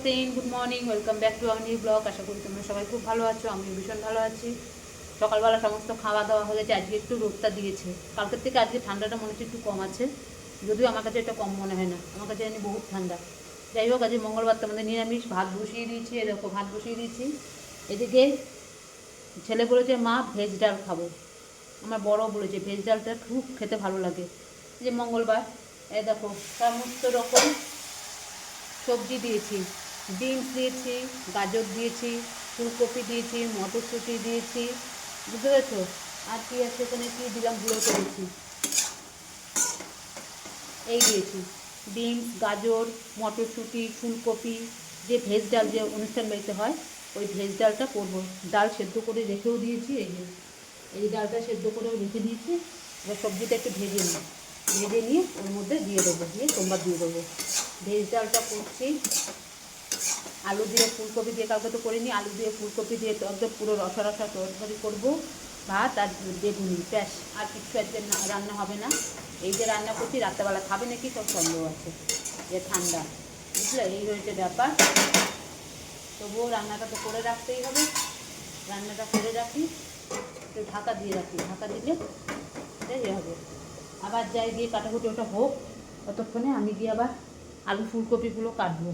Everything good morning welcome back to our new blog আশা করি তোমরা সবাই খুব ভালো আছো, আমিও ভীষণ ভালো আছি। সকালবেলা সমস্ত খাওয়া দাওয়া হয়ে গেছে, আজকে একটু রোদটা দিয়েছে। কালকের থেকে আজকে ঠান্ডাটা মনে হচ্ছে একটু কম আছে। যদিও আমার কাছে এটা কম মনে হয় না, আমার কাছে জানি বহুত ঠান্ডা। যাই হোক, আজকে মঙ্গলবার তো আমাদের নিরামিষ, ভাত বসিয়ে দিয়েছি এরকম ভাত বসিয়ে দিয়েছি। এদিকে ছেলে বলেছে, মা ভেজ ডাল খাব। আমার বড় বলেছে ভেজ ডালটা খুব খেতে ভালো লাগে। যে মঙ্গলবার এ দেখো, সমস্ত রকম সবজি দিয়েছি। বিনস দিয়েছি, গাজর দিয়েছি, ফুলকপি দিয়েছি, মটরশুঁটি দিয়েছি, বুঝতে পেরেছ? আর কি আছে এখানে? কি দিলাম? ভুলো করেছি। এই দিয়েছি। বিনস, গাজর, মটরশুঁটি, ফুলকপি, যে ভেজ ডাল যে অনুষ্ঠান বাড়িতে হয়, ওই ভেজ ডালটা করব। ডাল সেদ্ধ করে রেখেও দিয়েছি, এই যে। এই ডালটা সেদ্ধ করেও রেখে দিয়েছি। এবার সবজিটা একটু ভেজে নিই। ভেজে নিয়ে ওর মধ্যে দিয়ে দেবো, দিয়ে সোমবার দিয়ে দেবো। ভেজ ডালটা করছি। আলু দিয়ে ফুলকপি দিয়ে, কাউকে তো করিনি, আলু দিয়ে ফুলকপি দিয়ে একদম পুরো রসা রসা তরকারি করব, ভাত আর বেগুনি, ব্যাস, আর কিছু আজকে না- রান্না হবে না। এই যে রান্না করছি, রাত্রেবেলা খাবে নাকি, সব সন্দেহ আছে, যে ঠান্ডা, বুঝলে? এই হয়েছে ব্যাপার। তবুও রান্নাটা তো করে রাখতেই হবে, রান্নাটা করে রাখি, একটু ঢাকা দিয়ে রাখি, ঢাকা দিলে এই হবে। আবার যাই গিয়ে কাটাকুটি ওটা হোক, ততক্ষণে আমি গিয়ে আবার আলু ফুলকপিগুলো কাটবো,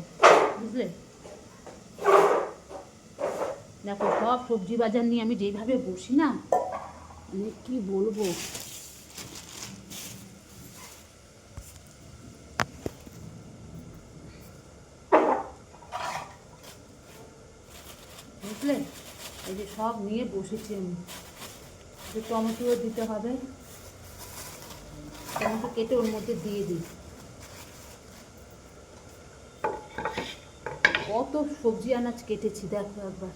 বুঝলে? দেখো, সব সবজি বাজার নিয়ে আমি যেইভাবে বসি না মানে কি বলব? বুঝলেন এই যে সব নিয়ে বসেছি আমি। টমেটোও দিতে হবে। টমেটো কেটে ওর মধ্যে দিয়ে দিই। কত সবজি আনাজ কেটেছি, দেখো একবার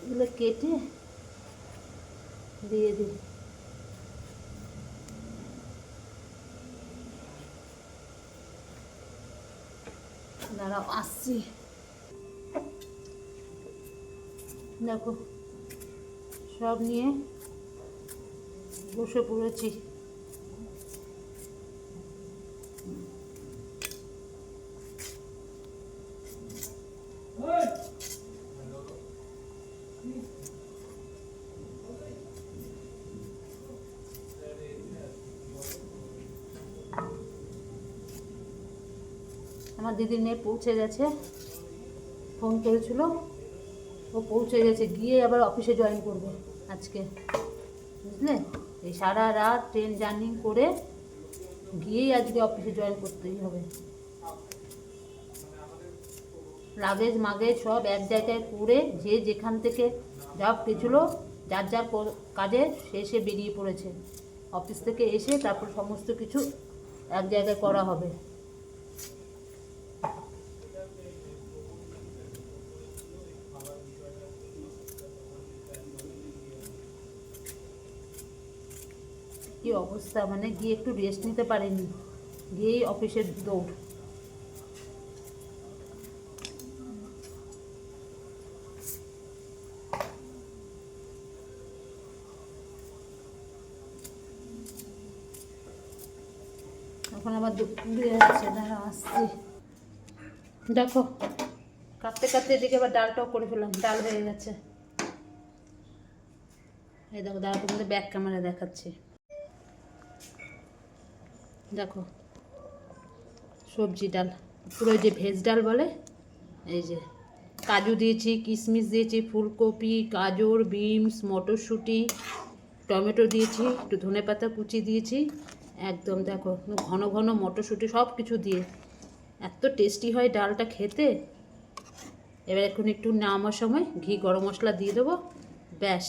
এগুলো কেটে দিয়ে দিই। দাঁড়াও আসছি। দেখো সব নিয়ে বসে পড়েছি। আমার দিদির মেয়ে পৌঁছে গেছে। ফোন করেছিল। ও পৌঁছে গেছে, গিয়ে আবার অফিসে জয়েন করবে আজকে। বুঝলে? এই সারা রাত ট্রেন জার্নি করে গিয়েই আজকে অফিসে জয়েন করতেই হবে। লাগেজ মাগেজ সব এক জায়গায় করে যে যেখান থেকে যা গেছিল, যার যার কাজে সে সে বেরিয়ে পড়েছে। অফিস থেকে এসে তারপর সমস্ত কিছু এক জায়গায় করা হবে। কি অবস্থা? মানে গিয়ে একটু রেস্ট নিতে পারেনি। গিয়েই অফিসের দৌড়। এখন আবার দুপুরে দাঁড়া, আসছি। দেখো কাঁদতে কাঁদতে এদিকে আবার ডালটাও করে ফেললাম, ডাল হয়ে গেছে। এই দেখো, দাঁড়া, তোমাদের ব্যাক ক্যামেরা দেখাচ্ছি। দেখো, সবজি ডাল। পুরো যে ভেজ ডাল বলে, এই যে কাজু দিয়েছি কিশমিশ দিয়েছি, ফুলকপি, গাজর, বিনস, মটরশুঁটি, টমেটো দিয়েছি, একটু ধনে পাতা কুচি দিয়েছি। একদম দেখো, ঘন ঘন মটরশুঁটি সব কিছু দিয়ে। এত টেস্টি হয় ডালটা খেতে। এবার এখন একটু নামার সময় ঘি গরম মশলা দিয়ে দেবো। ব্যাস।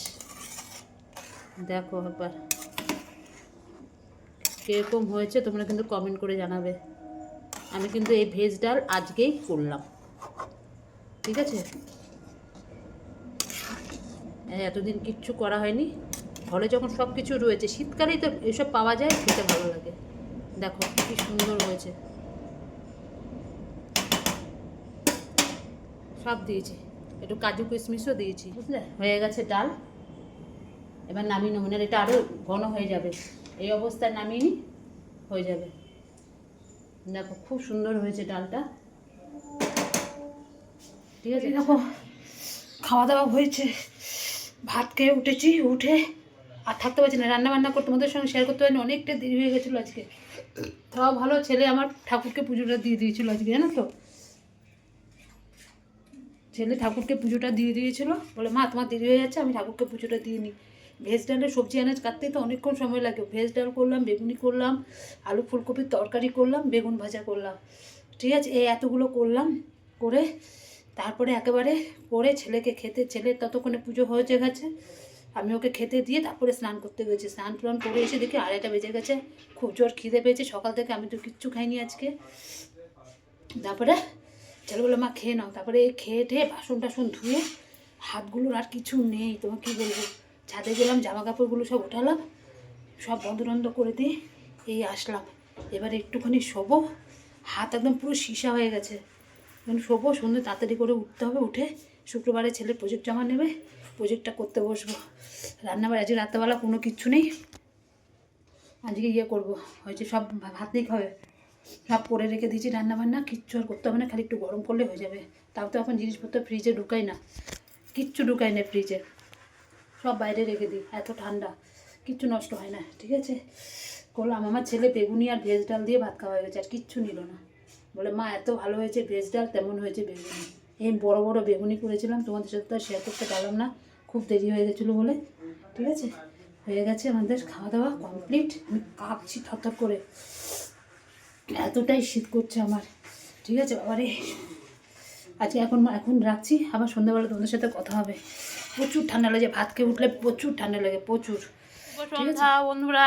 দেখো একবার কীরকম হয়েছে তোমরা কিন্তু কমেন্ট করে জানাবে। আমি কিন্তু এই ভেজ ডাল আজকেই করলাম। ঠিক আছে? এই এতদিন কিচ্ছু করা হয়নি। ঘরে যখন সব কিছু রয়েছে, শীতকালেই তো এসব পাওয়া যায়, খেতে ভালো লাগে। দেখো, কি সুন্দর হয়েছে। সব দিয়েছি। একটু কাজু কিশমিশও দিয়েছি। বুঝলে? হয়ে গেছে ডাল। এবার নামিয়ে নেব এটা আরও ঘন হয়ে যাবে। এই অবস্থায় নামিয়ে হয়ে যাবে। দেখো, খুব সুন্দর হয়েছে ডালটা। ঠিক আছে? দেখো খাওয়া দাওয়া হয়েছে। ভাত খেয়ে উঠেছি, উঠে আর থাকতে পারছি না। রান্না বান্না করতে, তোমাদের সঙ্গে শেয়ার করতে পারিনি, অনেকটা দেরি হয়ে গেছিল আজকে। তাও ভালো ছেলে আমার ঠাকুরকে পুজোটা দিয়ে দিয়েছিল আজকে, জানো তো? ছেলে ঠাকুরকে পুজোটা দিয়ে দিয়েছিল। বলে, মা, তোমার দেরি হয়ে যাচ্ছে, আমি ঠাকুরকে পুজোটা দিয়ে নিই ভেজ ডালে সবজি আনাজ কাটতে তো অনেকক্ষণ সময় লাগে। ভেজ ডাল করলাম, বেগুনি করলাম, আলু ফুলকপির তরকারি করলাম, বেগুন ভাজা করলাম। ঠিক আছে, এই এতগুলো করলাম, করে তারপরে একেবারে করে ছেলেকে খেতে, ছেলের ততক্ষণে পুজো হয়ে গেছে। আমি ওকে খেতে দিয়ে তারপরে স্নান করতে গেছি। স্নান টান করে এসে দেখি আড়াইটা বেজে গেছে। খুব জোর খিদে পেয়েছে, সকাল থেকে আমি তো কিচ্ছু খাইনি আজকে। তারপরে ছেলেগুলো মা, খেয়ে নাও। তারপরে খেয়ে ঠেয়ে বাসন টাসন ধুয়ে হাতগুলোর আর কিছু নেই, তোমার কী বলব? ছাদে গেলাম জামা কাপড়গুলো সব উঠালাম, সব বন্ধ করে দিয়ে এই আসলাম। এবারে একটুখানি শোবো, হাত একদম পুরো সীসা হয়ে গেছে। এখন শোবো, সন্ধ্যে তাড়াতাড়ি করে উঠতে হবে, উঠে শুক্রবারে ছেলে প্রজেক্ট জমা নেবে প্রজেক্টটা করতে বসবো। রান্নাবার আজকে রাত্রেবেলা কোনো কিচ্ছু নেই, আজকে ইয়ে করব, হয়েছে সব ভাত নেই খাবে। সব করে রেখে দিয়েছি রান্না বান্না কিচ্ছু আর করতে হবে না, খালি একটু গরম করলে হয়ে যাবে। তাও তো এখন জিনিসপত্র ফ্রিজে ঢুকাই না, কিচ্ছু ঢুকাই না ফ্রিজে সব বাইরে রেখে দিই, এত ঠান্ডা, কিচ্ছু নষ্ট হয় না, ঠিক আছে? করলাম আমার ছেলে বেগুনি আর ভেজ ডাল দিয়ে ভাত খাওয়া হয়ে গেছে, আর কিচ্ছু নিল না। বলে, মা, এত ভালো হয়েছে ভেজ ডাল, তেমন হয়েছে বেগুনি। এই বড় বড় বেগুনি করেছিলাম, তোমাদের সাথে তো শেয়ার করতে পারলাম না, খুব দেরি হয়ে গেছিল বলে, ঠিক আছে? হয়ে গেছে আমাদের খাওয়া দাওয়া কমপ্লিট আমি কাঁপছি থরথর করে। এতটাই শীত করছে আমার, ঠিক আছে? বাবারে আজকে এখন এখন রাখছি। আবার সন্ধ্যাবেলা তোমাদের সাথে কথা হবে। প্রচুর ঠান্ডা লাগে ভাত খেয়ে উঠলে প্রচুর ঠান্ডা লাগে প্রচুর। সন্ধ্যা বন্ধুরা।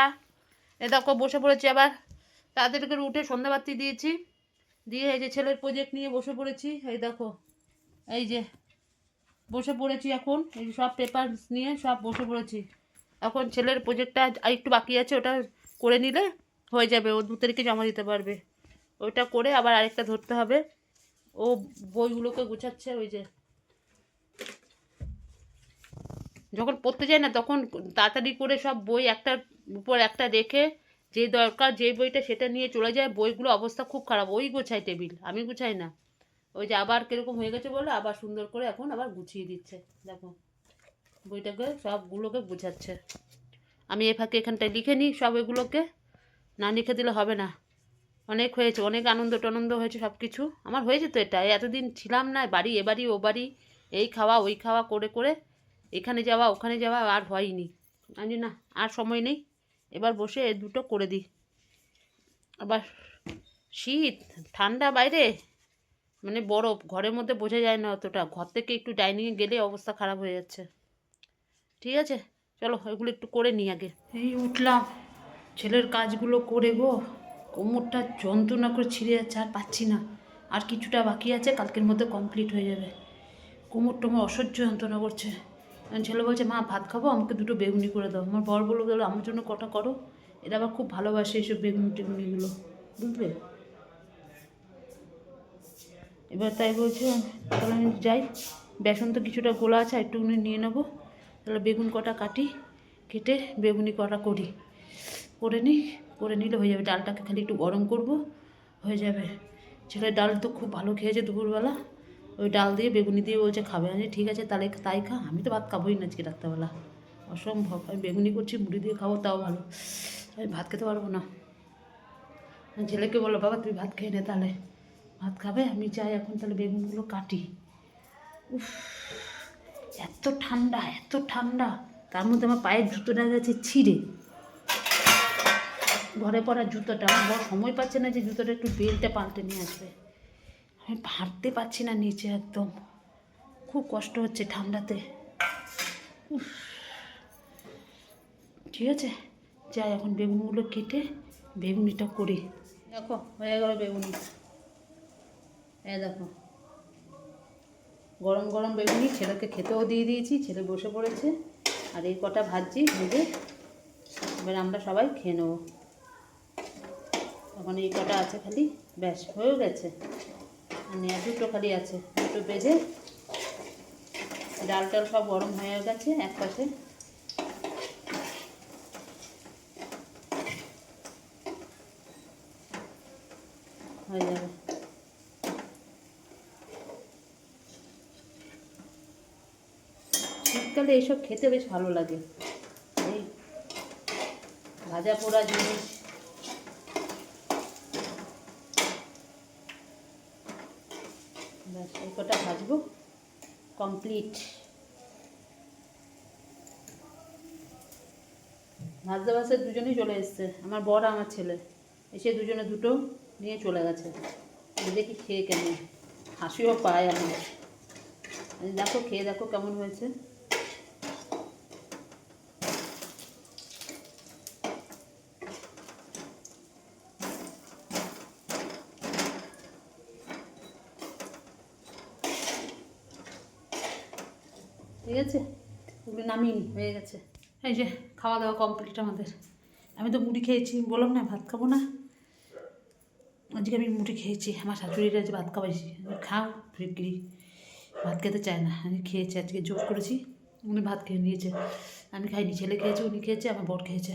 এ দেখো বসে পড়েছি আবার। তাদেরকে করে উঠে সন্ধ্যাবাতি দিয়েছি। দিয়ে এই যে ছেলের প্রজেক্ট নিয়ে বসে পড়েছি। এই দেখো এই যে বসে পড়েছি এখন। এই যে সব পেপার নিয়ে সব বসে পড়েছি। এখন ছেলের প্রজেক্টটা আর একটু বাকি আছে ওটা করে নিলে হয়ে যাবে। ও দু তারিখে জমা দিতে পারবে। ওইটা করে আবার আরেকটা ধরতে হবে। ও বইগুলোকে গুছাচ্ছে ওই যে। যখন পড়তে যায় না, তখন তাড়াতাড়ি করে সব বই একটার উপর একটা রেখে যে দরকার যে বইটা সেটা নিয়ে চলে যায়। বইগুলো অবস্থা খুব খারাপ। ওই গোছায় টেবিল, আমি গুছাই না। ওই যে আবার কীরকম হয়ে গেছে বলে, আবার সুন্দর করে এখন আবার গুছিয়ে দিচ্ছে। দেখো, বইটাকে সবগুলোকে গুছাচ্ছে। আমি এ ফাঁকে এখানটায় লিখে নিই সব এগুলোকে। না লিখে দিলে হবে না। অনেক হয়েছে, অনেক আনন্দ টানন্দ হয়েছে সব কিছু আমার হয়েছে তো এটা এতদিন ছিলাম না, বাড়ি, এ বাড়ি, ও বাড়ি, এই খাওয়া, ওই খাওয়া, করে করে, এখানে যাওয়া, ওখানে যাওয়া আর হয়নি। আমি না, আর সময় নেই, এবার বসে দুটো করে দিই। আবার শীত, ঠান্ডা বাইরে মানে বরফ, ঘরের মধ্যে বোঝা যায় না অতটা, ঘর থেকে একটু ডাইনিংয়ে গেলে অবস্থা খারাপ হয়ে যাচ্ছে। ঠিক আছে, চলো এগুলো একটু করে নিই আগে। এই উঠলাম, ছেলের কাজগুলো করে গো। কোমরটা যন্ত্রণা করে ছিঁড়ে যাচ্ছে, আর পাচ্ছি না। আর কিছুটা বাকি আছে, কালকের মধ্যে কমপ্লিট হয়ে যাবে। কোমর টোমর অসহ্য যন্ত্রণা করছে। ছেলে বলছে, মা, ভাত খাব, আমাকে দুটো বেগুনি করে দাও। আমার বর বলে গেলো আমার জন্য কটা করো? এরা আবার খুব ভালোবাসে এইসব বেগুনি টেগুনিগুলো বুঝলে? এবার তাই বলছে, তাহলে আমি যাই। বেসন তো কিছুটা গোলা আছে, আর একটুখানি নিয়ে নেব। তাহলে বেগুন কটা কাটি, কেটে বেগুনি কটা করি। করে নিই। করে নিলে হয়ে যাবে। ডালটাকে খালি একটু গরম করব, হয়ে যাবে। ছেলে ডাল তো খুব ভালো খেয়েছে দুপুরবেলা। ওই ডাল দিয়ে বেগুনি দিয়ে বলছে খাবে আমি ঠিক আছে, তাহলে তাই খা। আমি তো ভাত খাবোই না আজকে রাত্রেবেলা। অসম্ভব। আমি বেগুনি করছি, মুড়ি দিয়ে খাব, তাও ভালো। আমি ভাত খেতে পারব না। ছেলেকে বলো বাবা তুই ভাত খেয়ে নে তাহলে। ভাত খাবে? আমি চাই এখন তাহলে বেগুনগুলো কাটি। উফ, এত ঠান্ডা এত ঠান্ডা। তার মধ্যে আমার পায়ের জুতোটা গেছে ছিঁড়ে। ঘরে পরা জুতোটা বড় সময় পাচ্ছে না যে জুতোটা একটু বেলটা পাল্টে নিয়ে আসবে। আমি হাঁটতে পারছি না নিচে একদম। খুব কষ্ট হচ্ছে ঠান্ডাতে। ঠিক আছে, যাই, এখন বেগুনগুলো কেটে বেগুনিটা করি। দেখো, হয়ে গেল বেগুনি। এই দেখো। গরম গরম বেগুনি, ছেলেকে খেতেও দিয়ে দিয়েছি, ছেলে বসে পড়েছে। আর এই কটা ভাজছি, ভেজে এবার আমরা সবাই খেয়ে নেব। এখন এই কটা আছে খালি। ব্যাস, হয়েও গেছে। মানে দুটো খালি আছে, দুটো বেজে ডাল টাল সব গরম হয়ে গেছে এক পাশে হয়ে যাবে। শীতকালে এইসব খেতে বেশ ভালো লাগে। এই ভাজা পোড়া জিনিস ব্যাস এই কটা ভাজবো কমপ্লিট ভাজতে ভাজতে দুজনেই চলে এসছে। আমার বড় আমার ছেলে। এসে দুজনে দুটো নিয়ে চলে গেছে। দেখি খেয়ে কেমন। হাসিও পায় আমার। দেখো, খেয়ে দেখো কেমন হয়েছে। ঠিক আছে? ওগুলো নামিয়ে নি, হয়ে গেছে। এই যে, খাওয়া দাওয়া কমপ্লিট আমাদের। আমি তো মুড়ি খেয়েছি, বললাম না, ভাত খাব না। আজকে আমি মুড়ি খেয়েছি, আমার শাশুড়িরা আজ ভাত খাওয়াইছি খাও ফিরগিরি ভাত খেতে চায় না, আমি খেয়েছি, আজকে জোর করেছি। উনি ভাত খেয়ে নিয়েছে। আমি খাইনি, ছেলে খেয়েছে, উনি খেয়েছে, আমার বর খেয়েছে।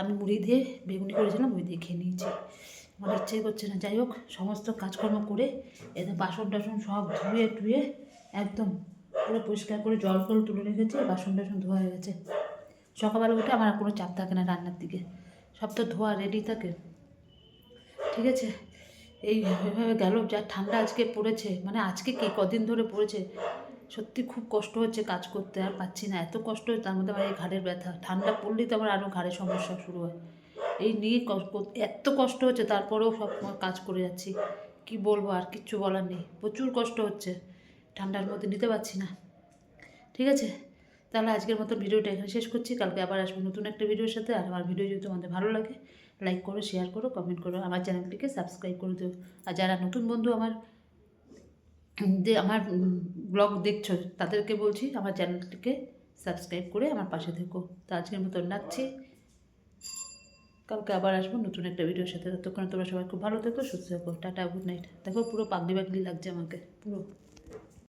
আমি মুড়ি দিয়ে বেগুনি করেছিলাম, ওই দিয়ে খেয়ে নিয়েছি। আমার ইচ্ছেই করছে না। যাই হোক, সমস্ত কাজকর্ম করে এদের বাসন টাসন সব ধুয়ে টুয়ে একদম পুরো পরিষ্কার করে জল ফল তুলে রেখেছি বাসন টাসন ধোয়া হয়ে গেছে। সকালবেলা উঠে আমার কোনো চাপ থাকে না রান্নার দিকে। সব তো ধোয়া রেডি থাকে। ঠিক আছে? এই এভাবে গেল, যা ঠান্ডা আজকে পড়েছে মানে আজকে কি, কদিন ধরে পড়েছে? সত্যি খুব কষ্ট হচ্ছে কাজ করতে, আর পাচ্ছি না। এত কষ্ট হচ্ছে, তার মধ্যে আমার এই ঘাড়ের ব্যথা। ঠান্ডা পড়লেই তো আমার আরও ঘাড়ের সমস্যা শুরু হয়। এই নিয়ে এত কষ্ট হচ্ছে, তারপরেও সব কাজ করে যাচ্ছি। কি বলব, আর কিচ্ছু বলার নেই। প্রচুর কষ্ট হচ্ছে। ঠান্ডার মধ্যে নিতে পারছি না। ঠিক আছে? তাহলে আজকের মতো ভিডিওটা এখানে শেষ করছি। কালকে আবার আসব নতুন একটা ভিডিওর সাথে। আর আমার ভিডিও যদি তোমাদের ভালো লাগে লাইক করো শেয়ার করো কমেন্ট করো, আমার চ্যানেলটিকে সাবস্ক্রাইব করে দিও। আর যারা নতুন বন্ধু আমার, যে আমার ব্লগ দেখছ, তাদেরকে বলছি আমার চ্যানেলটিকে সাবস্ক্রাইব করে আমার পাশে থেকো। তো আজকের মতো রাখছি। কালকে আবার আসব নতুন একটা ভিডিওর সাথে। ততক্ষণ তোমরা সবাই খুব ভালো থেকো, সুস্থ থেকো। টাটা গুড নাইট দেখো পুরো পাগলি পাগলি লাগছে আমাকে। পুরো।